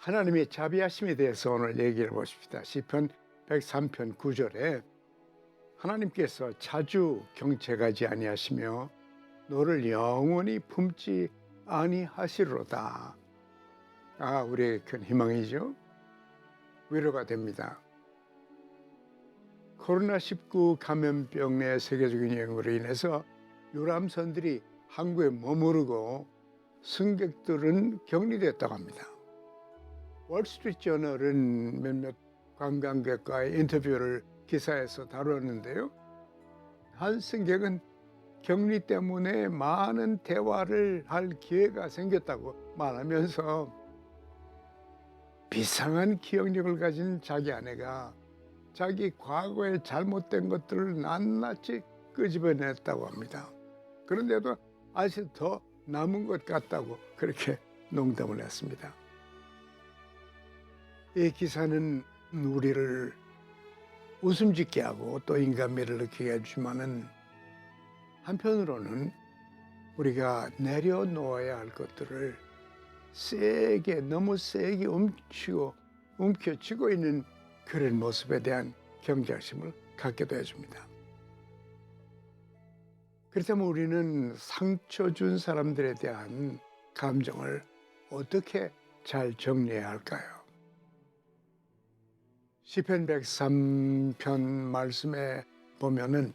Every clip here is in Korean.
하나님의 자비하심에 대해서 오늘 얘기를 보십시다. 시편 103편 9절에 하나님께서 자주 경책하지 아니하시며 너를 영원히 품지 아니하시로다. 아, 우리의 큰 희망이죠. 위로가 됩니다. 코로나19 감염병 내 세계적인 유행으로 인해서 유람선들이 항구에 머무르고 승객들은 격리됐다고 합니다. 월스트리트 저널은 몇몇 관광객과의 인터뷰를 기사에서 다루었는데요. 한 승객은 격리 때문에 많은 대화를 할 기회가 생겼다고 말하면서 비상한 기억력을 가진 자기 아내가 자기 과거의 잘못된 것들을 낱낱이 끄집어냈다고 합니다. 그런데도 아직 더 남은 것 같다고 그렇게 농담을 했습니다. 이 기사는 우리를 웃음 짓게 하고 또 인간미를 느끼게 해주지만은 한편으로는 우리가 내려놓아야 할 것들을 세게 너무 세게 움치고 움켜쥐고 있는 그런 모습에 대한 경각심을 갖게도 해줍니다. 그렇다면 우리는 상처 준 사람들에 대한 감정을 어떻게 잘 정리해야 할까요? 시편 103편 말씀에 보면은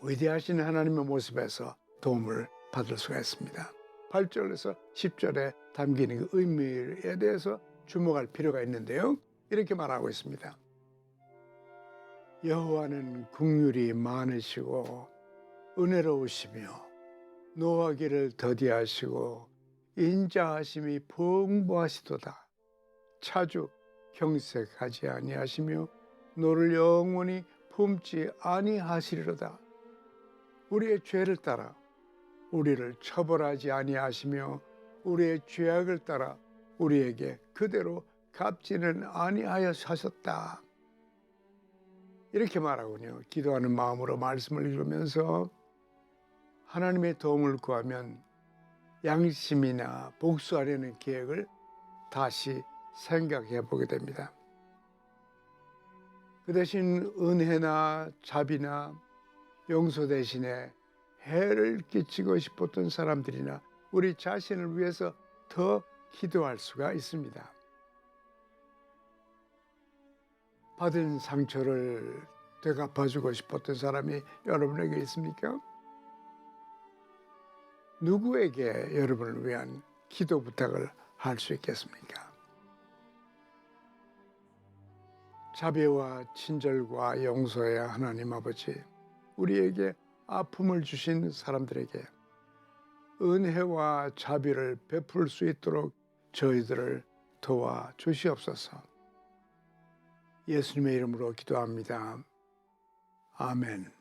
위대하신 하나님의 모습에서 도움을 받을 수가 있습니다. 8절에서 10절에 담기는 그 의미에 대해서 주목할 필요가 있는데요. 이렇게 말하고 있습니다. 여호와는 국률이 많으시고 은혜로우시며 노하기를 더디하시고 인자하심이 풍부하시도다. 차주 경색하지 아니하시며 너를 영원히 품지 아니하시리로다. 우리의 죄를 따라 우리를 처벌하지 아니하시며 우리의 죄악을 따라 우리에게 그대로 갚지는 아니하셨다. 이렇게 말하군요. 기도하는 마음으로 말씀을 읽으면서 하나님의 도움을 구하면 양심이나 복수하려는 계획을 다시 생각해 보게 됩니다. 그 대신 은혜나 자비나 용서 대신에 해를 끼치고 싶었던 사람들이나 우리 자신을 위해서 더 기도할 수가 있습니다. 받은 상처를 되갚아주고 싶었던 사람이 여러분에게 있습니까? 누구에게 여러분을 위한 기도 부탁을 할 수 있겠습니까? 자비와 친절과 용서의 하나님 아버지, 우리에게 아픔을 주신 사람들에게 은혜와 자비를 베풀 수 있도록 저희들을 도와 주시옵소서. 예수님의 이름으로 기도합니다. 아멘.